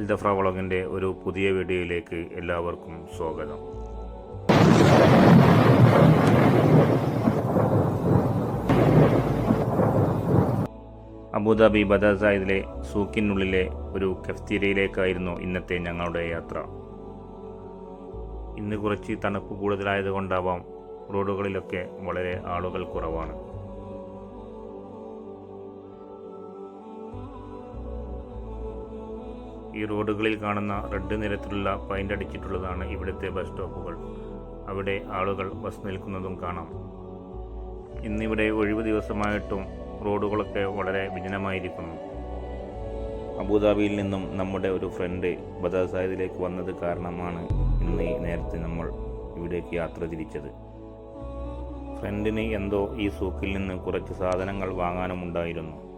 എൽദഫ്ര വ്ളോഗിന്റെ ഒരു പുതിയ വീഡിയോയിലേക്ക് എല്ലാവർക്കും സ്വാഗതം. അബുദാബി ബദാസായിദിലെ സൂക്കിനുള്ളിലെ ഒരു കഫ്തീരയിലേക്കായിരുന്നു ഇന്നത്തെ ഞങ്ങളുടെ യാത്ര. ഇന്ന് കുറച്ച് തണുപ്പ് കൂടുതലായതുകൊണ്ടാവാം റോഡുകളിലൊക്കെ വളരെ ആളുകൾ കുറവാണ്. ഈ റോഡുകളിൽ കാണുന്ന റെഡ് നിറത്തിലുള്ള പൈന്റ് അടിച്ചിട്ടുള്ളതാണ് ഇവിടുത്തെ ബസ് സ്റ്റോപ്പുകൾ അവിടെ ആളുകൾ ബസ് നിൽക്കുന്നതും കാണാം. ഇന്നിവിടെ ഒഴിവ് ദിവസമായിട്ടും റോഡുകളൊക്കെ വളരെ വിജനമായിരിക്കുന്നു. അബുദാബിയിൽ നിന്നും നമ്മുടെ ഒരു ഫ്രണ്ട് ബദാസായദിലേക്ക് വന്നത് കാരണമാണ് ഇന്ന് നേരത്തെ നമ്മൾ ഇവിടേക്ക് യാത്ര തിരിച്ചത്. ഫ്രണ്ടിന് എന്തോ ഈ സൂക്കിൽ നിന്ന് കുറച്ച് സാധനങ്ങൾ വാങ്ങാനുമുണ്ടായിരുന്നു.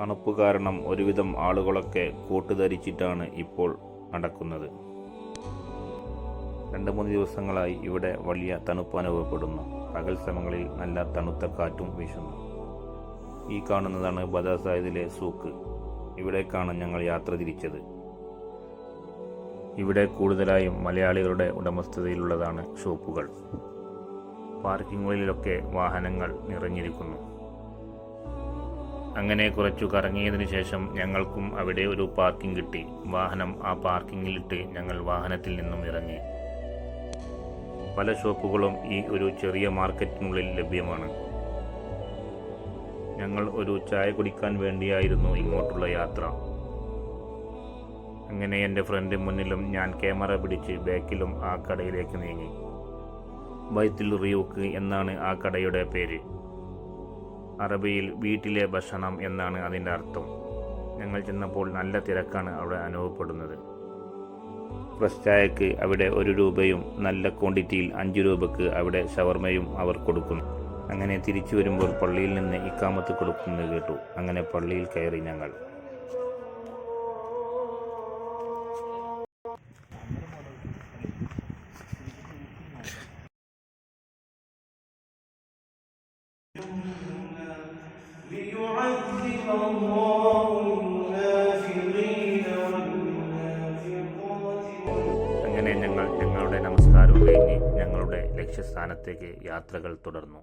തണുപ്പ് കാരണം ഒരുവിധം ആളുകളൊക്കെ കോട്ട് ധരിച്ചിട്ടാണ് ഇപ്പോൾ നടക്കുന്നത്. രണ്ട് മൂന്ന് ദിവസങ്ങളായി ഇവിടെ വലിയ തണുപ്പ് അനുഭവപ്പെടുന്നു. പകൽ സമയങ്ങളിൽ നല്ല തണുത്ത കാറ്റും വീശുന്നു. ഈ കാണുന്നതാണ് ബദാസായദിലെ സൂക്ക്. ഇവിടേക്കാണ് ഞങ്ങൾ യാത്ര തിരിച്ചത്. ഇവിടെ കൂടുതലായും മലയാളികളുടെ ഉടമസ്ഥതയിലുള്ളതാണ് ഷോപ്പുകൾ. പാർക്കിങ്ങുകളിലൊക്കെ വാഹനങ്ങൾ നിറഞ്ഞിരിക്കുന്നു. അങ്ങനെ കുറച്ചു കറങ്ങിയതിനു ശേഷം ഞങ്ങൾക്കും അവിടെ ഒരു പാർക്കിംഗ് കിട്ടി. വാഹനം ആ പാർക്കിങ്ങിലിട്ട് ഞങ്ങൾ വാഹനത്തിൽ നിന്നും ഇറങ്ങി. പല ഷോപ്പുകളും ഈ ഒരു ചെറിയ മാർക്കറ്റിനുള്ളിൽ ലഭ്യമാണ്. ഞങ്ങൾ ഒരു ചായ കുടിക്കാൻ വേണ്ടിയായിരുന്നു ഇങ്ങോട്ടുള്ള യാത്ര. അങ്ങനെ എന്റെ ഫ്രണ്ട് മുന്നിലും ഞാൻ ക്യാമറ പിടിച്ച് ബാക്കിലും ആ കടയിലേക്ക് നീങ്ങി. ബൈത്തിൽ റിയൂക്ക് എന്നാണ് ആ കടയുടെ പേര്. അറബിയിൽ വീട്ടിലെ ഭക്ഷണം എന്നാണ് അതിന്റെ അർത്ഥം. ഞങ്ങൾ ചെന്നപ്പോൾ നല്ല തിരക്കാണ് അവിടെ അനുഭവപ്പെടുന്നത്. ഫ്രഷ് ചായക്ക് അവിടെ ഒരു രൂപയും നല്ല ക്വാണ്ടിറ്റിയിൽ അഞ്ച് രൂപയ്ക്ക് അവിടെ ഷവർമയും അവർ കൊടുക്കുന്നു. അങ്ങനെ തിരിച്ചു വരുമ്പോൾ പള്ളിയിൽ നിന്ന് ഇക്കാമത്ത് കൊടുക്കുന്നത് കേട്ടു. അങ്ങനെ പള്ളിയിൽ കയറി ഞങ്ങൾ. അങ്ങനെ ഞങ്ങൾ ഞങ്ങളുടെ നമസ്കാരം കഴിഞ്ഞ് ഞങ്ങളുടെ ലക്ഷ്യസ്ഥാനത്തേക്ക് യാത്രകൾ തുടർന്നു.